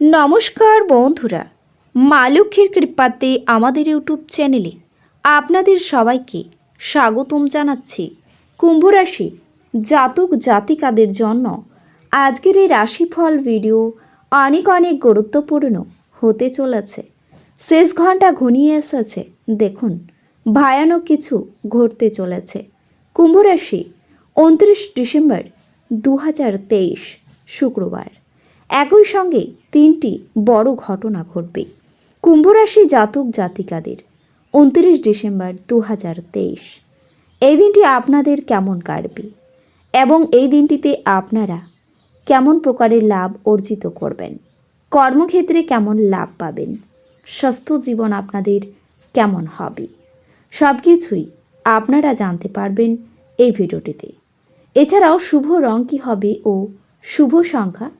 নমস্কার বন্ধুরা মা লক্ষ্মীর কৃপাতে আমাদের ইউটিউব চ্যানেলে আপনাদের সবাইকে স্বাগতম জানাচ্ছি কুম্ভ রাশি জাতক জাতিকাদের জন্য। আজকের এই রাশিফল ভিডিও অনেক অনেক গুরুত্বপূর্ণ হতে চলেছে। শেষ ঘণ্টা ঘনিয়ে এসেছে, দেখুন, ভয়ানক কিছু ঘটতে চলেছে। কুম্ভ রাশি উনত্রিশ ডিসেম্বর দু হাজার তেইশ, শুক্রবার। একই সঙ্গে তিনটি বড় ঘটনা ঘটবে। কুম্ভরাশি জাতক জাতিকাদের, উনত্রিশ ডিসেম্বর দু হাজার তেইশ। এই দিনটি আপনাদের কেমন কাটবে? এবং এই দিনটিতে আপনারা কেমন প্রকারের লাভ অর্জিত করবেন? কর্মক্ষেত্রে কেমন লাভ পাবেন? স্বাস্থ্য জীবন আপনাদের কেমন হবে? সব কিছুই আপনারা জানতে পারবেন এই ভিডিওটিতে। এছাড়াও শুভ রং কী হবে ও শুভ সংখ্যা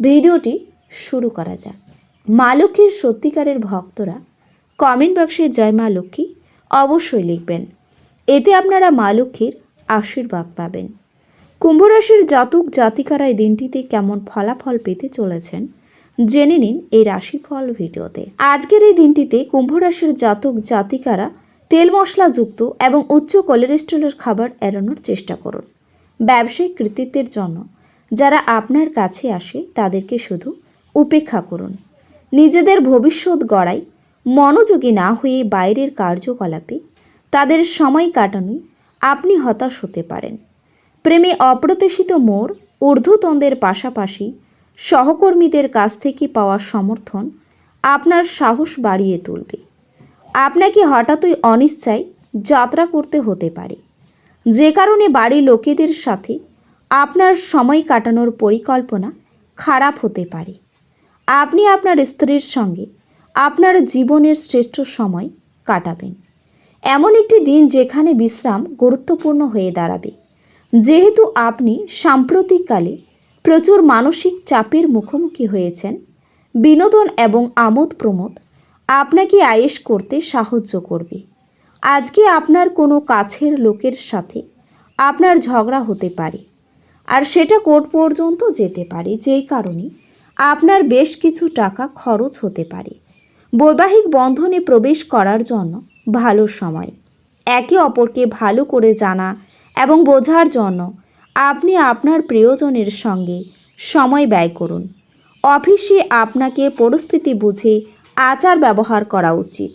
ভিডিওটি শুরু করা যাক। মা লক্ষ্মীর সত্যিকারের ভক্তরা কমেন্ট বক্সে জয় মা লক্ষ্মী অবশ্যই লিখবেন। এতে আপনারা মা লক্ষ্মীর আশীর্বাদ পাবেন। কুম্ভরাশির জাতক জাতিকারা এই দিনটিতে কেমন ফলাফল পেতে চলেছেন জেনে নিন এই রাশিফল ভিডিওতে। আজকের এই দিনটিতে কুম্ভরাশির জাতক জাতিকারা তেল মশলাযুক্ত এবং উচ্চ কোলেস্ট্রলের খাবার এড়ানোর চেষ্টা করুন। ব্যবসায়িক কৃতিত্বের জন্য যারা আপনার কাছে আসে তাদেরকে শুধু উপেক্ষা করুন। নিজেদের ভবিষ্যৎ গড়াই, মনোযোগী না হয়ে বাইরের কার্যকলাপে তাদের সময় কাটানোয় আপনি হতাশ হতে পারেন। প্রেমে অপ্রত্যাশিত মোড়, ঊর্ধ্বতনদের পাশাপাশি সহকর্মীদের কাছ থেকে পাওয়া সমর্থন আপনার সাহস বাড়িয়ে তুলবে। আপনাকে হঠাৎই অনিশ্চয় যাত্রা করতে হতে পারে। যে কারণে বাড়ির লোকেদের সাথে আপনার সময় কাটানোর পরিকল্পনা খারাপ হতে পারে। আপনি আপনার স্ত্রীর সঙ্গে আপনার জীবনের শ্রেষ্ঠ সময় কাটাবেন। এমন একটি দিন যেখানে বিশ্রাম গুরুত্বপূর্ণ হয়ে দাঁড়াবে। যেহেতু আপনি সাম্প্রতিককালে প্রচুর মানসিক চাপের মুখোমুখি হয়েছেন, বিনোদন এবং আমোদ প্রমোদ আপনাকে আয়েশ করতে সাহায্য করবে। আজকে আপনার কোনো কাছের লোকের সাথে আপনার ঝগড়া হতে পারে। আর সেটা কোর্ট পর্যন্ত যেতে পারে, যেই কারণে আপনার বেশ কিছু টাকা খরচ হতে পারে। বৈবাহিক বন্ধনে প্রবেশ করার জন্য ভালো সময়। একে অপরকে ভালো করে জানা এবং বোঝার জন্য আপনি আপনার প্রিয়জনের সঙ্গে সময় ব্যয় করুন। অফিসে আপনাকে পরিস্থিতি বুঝে আচার ব্যবহার করা উচিত।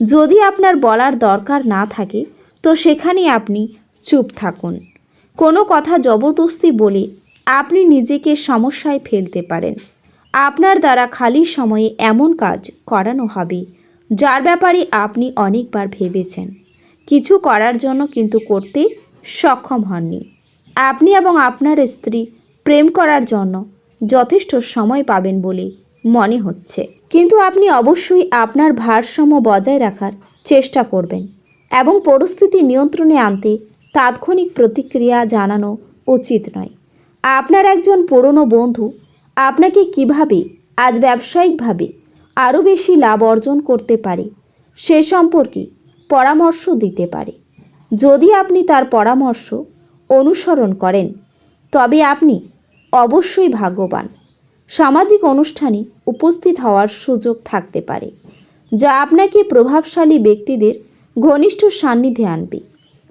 যদি আপনার বলার দরকার না থাকে, তো সেখানে আপনি চুপ থাকুন। কোনো কথা জবরদস্তি বলে, আপনি নিজেকে সমস্যায় ফেলতে পারেন। আপনার দ্বারা খালি সময়ে এমন কাজ করানো হবে, যার ব্যাপারে আপনি অনেকবার ভেবেছেন। কিছু করার জন্য কিন্তু করতে সক্ষম হননি। আপনি এবং আপনার স্ত্রী প্রেম করার জন্য যথেষ্ট সময় পাবেন বলে মনে হচ্ছে। কিন্তু আপনি অবশ্যই আপনার ভারসাম্য বজায় রাখার চেষ্টা করবেন এবং পরিস্থিতি নিয়ন্ত্রণে আনতে তাৎক্ষণিক প্রতিক্রিয়া জানানো উচিত নয়। আপনার একজন পুরনো বন্ধু আপনাকে কীভাবে, আজ ব্যবসায়িকভাবে আরও বেশি লাভ অর্জন করতে পারে, সে সম্পর্কে পরামর্শ দিতে পারে। যদি আপনি তার পরামর্শ অনুসরণ করেন, তবে আপনি অবশ্যই ভাগ্যবান। সামাজিক অনুষ্ঠানে উপস্থিত হওয়ার সুযোগ থাকতে পারে, যা আপনাকে প্রভাবশালী ব্যক্তিদের ঘনিষ্ঠ সান্নিধ্যে আনবে।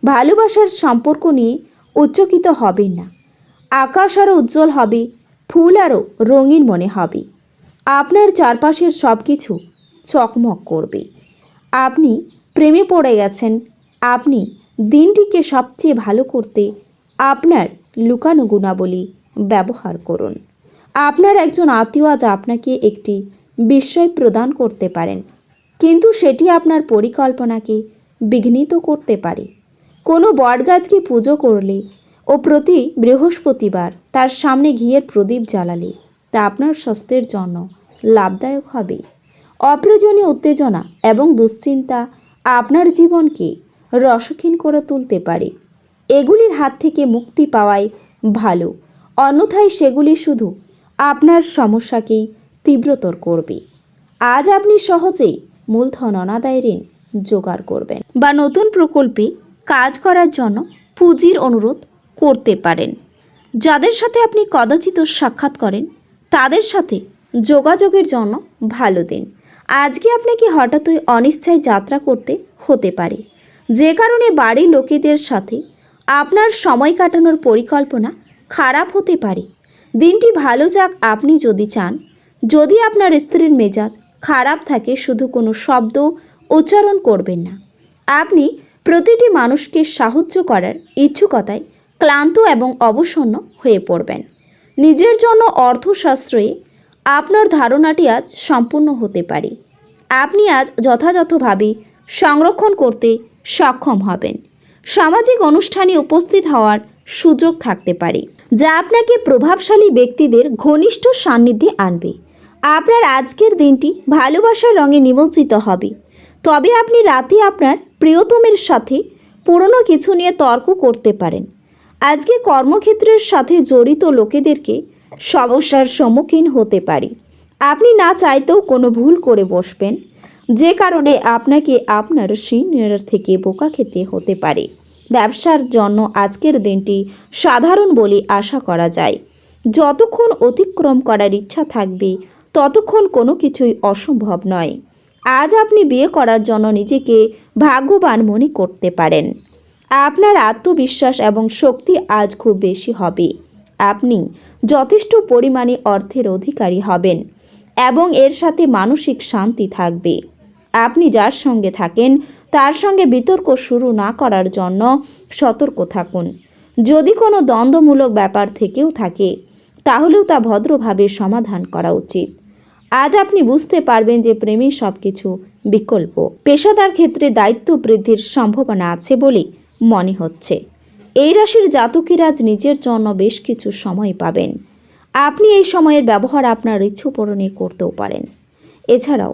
ভালোবাসার সম্পর্ক নিয়ে উচ্চকিত হবেন না। আকাশ আরও উজ্জ্বল হবে, ফুল আরও রঙিন মনে হবে। আপনার চারপাশের সব কিছু চকমক করবে। আপনি প্রেমে পড়ে গেছেন, আপনি দিনটিকে সবচেয়ে ভালো করতে আপনার লুকানো গুণাবলী ব্যবহার করুন। আপনার একজন আত্মীয় আজ আপনাকে একটি বিস্ময় প্রদান করতে পারেন, কিন্তু সেটি আপনার পরিকল্পনাকে বিঘ্নিত করতে পারে। কোনো বটগাছকে পুজো করলে ও প্রতি বৃহস্পতিবার তার সামনে ঘিয়ের প্রদীপ জ্বালালে, তা আপনার স্বাস্থ্যের জন্য লাভদায়ক হবে। অপ্রয়োজনীয় উত্তেজনা এবং দুশ্চিন্তা আপনার জীবনকে রসক্ষীণ করে তুলতে পারে। এগুলির হাত থেকে মুক্তি পাওয়াই ভালো, অন্যথায় সেগুলি শুধু আপনার সমস্যাকেই তীব্রতর করবে। আজ আপনি সহজেই মূলধন অনাদায় ঋণ জোগাড় করবেন। বা নতুন প্রকল্পে কাজ করার জন্য পুঁজির অনুরোধ করতে পারেন। যাদের সাথে আপনি কদাচিত সাক্ষাৎ করেন, তাদের সাথে যোগাযোগের জন্য ভালো দিন। আজকে আপনাকে হঠাৎই অনিচ্ছায় যাত্রা করতে হতে পারে। যে কারণে বাড়ির লোকেদের সাথে আপনার সময় কাটানোর পরিকল্পনা খারাপ হতে পারে। দিনটি ভালো যাক আপনি যদি চান। যদি আপনার স্ত্রীর মেজাজ খারাপ থাকে, শুধু কোনো শব্দ উচ্চারণ করবেন না। আপনি প্রতিটি মানুষকে সাহায্য করার ইচ্ছুকতায় ক্লান্ত এবং অবসন্ন হয়ে পড়বেন। নিজের জন্য অর্থশাস্ত্রে আপনার ধারণাটি আজ সম্পূর্ণ হতে পারে। আপনি আজ যথাযথভাবে সংরক্ষণ করতে সক্ষম হবেন। সামাজিক অনুষ্ঠানে উপস্থিত হওয়ার সুযোগ থাকতে পারে, যা আপনাকে প্রভাবশালী ব্যক্তিদের ঘনিষ্ঠ সান্নিধ্যে আনবে। আপনার আজকের দিনটি ভালোবাসার রঙে নিমজ্জিত হবে। তবে আপনি রাতে আপনার প্রিয়তমের সাথে পুরনো কিছু নিয়ে তর্ক করতে পারেন। আজকে কর্মক্ষেত্রের সাথে জড়িত লোকেদেরকে সমস্যার সম্মুখীন হতে পারি। আপনি না চাইতেও কোনো ভুল করে বসবেন। যে কারণে আপনাকে আপনার সিনিয়র থেকে বোকা খেতে হতে পারে। ব্যবসার জন্য আজকের দিনটি সাধারণ বলে আশা করা যায়। যতক্ষণ অতিক্রম করার ইচ্ছা থাকবে, ততক্ষণ কোনো কিছুই অসম্ভব নয়। আজ আপনি বিয়ে করার জন্য নিজেকে ভাগ্যবান মনে করতে পারেন। আপনার আত্মবিশ্বাস এবং শক্তি আজ খুব বেশি হবে। আপনি যথেষ্ট পরিমাণে অর্থের অধিকারী হবেন এবং এর সাথে মানসিক শান্তি থাকবে। আপনি যার সঙ্গে থাকেন, তার সঙ্গে বিতর্ক শুরু না করার জন্য সতর্ক থাকুন। যদি কোনো দ্বন্দ্বমূলক ব্যাপার থেকেও থাকে, তাহলেও তা ভদ্রভাবে সমাধান করা উচিত। আজ আপনি বুঝতে পারবেন যে প্রেমই সব কিছু বিকল্প। পেশাদার ক্ষেত্রে দায়িত্ব বৃদ্ধির সম্ভাবনা আছে বলে মনে হচ্ছে। এই রাশির জাতকেরা আজ নিজের জন্য বেশ কিছু সময় পাবেন। আপনি এই সময়ের ব্যবহার আপনার ইচ্ছু পূরণে করতেও পারেন। এছাড়াও,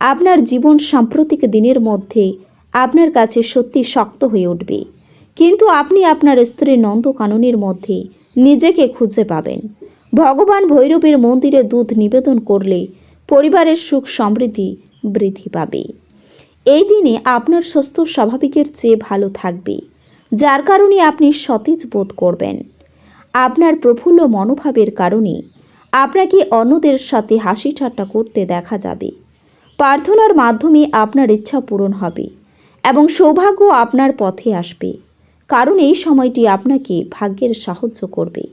আপনার জীবন সাম্প্রতিক দিনের মধ্যে আপনার কাছে সত্যি শক্ত হয়ে উঠবে। কিন্তু আপনি আপনার স্ত্রীর নন্দকাননের মধ্যে নিজেকে খুঁজে পাবেন। ভগবান ভৈরবের মন্দিরে দুধ নিবেদন করলে পরিবারের সুখ সমৃদ্ধি বৃদ্ধি পাবে। এই দিনে আপনার স্বাস্থ্য স্বাভাবিকের চেয়ে ভালো থাকবে, যার কারণে আপনি সতেজ বোধ করবেন। আপনার প্রফুল্ল মনোভাবের কারণে আপনাকে অন্যদের সাথে হাসি ঠাট্টা করতে দেখা যাবে। প্রার্থনার মাধ্যমে আপনার ইচ্ছা পূরণ হবে এবং সৌভাগ্য আপনার পথে আসবে, কারণ এই সময়টি আপনাকে ভাগ্যের সাহায্য করবে।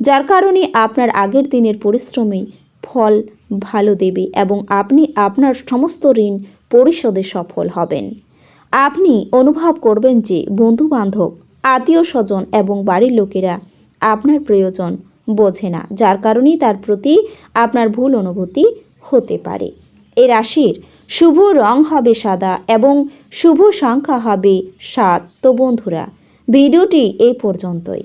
যার কারণে আপনার আগের দিনের পরিশ্রমী ফল ভালো দেবে এবং আপনি আপনার সমস্ত ঋণ পরিশোধে সফল হবেন। আপনি অনুভব করবেন যে বন্ধু বান্ধব আত্মীয় স্বজন এবং বাড়ির লোকেরা আপনার প্রয়োজন বোঝে না, যার কারণেই তার প্রতি আপনার ভুল অনুভূতি হতে পারে। এ রাশির শুভ রং হবে সাদা এবং শুভ সংখ্যা হবে সাত। তো বন্ধুরা, ভিডিওটি এই পর্যন্তই।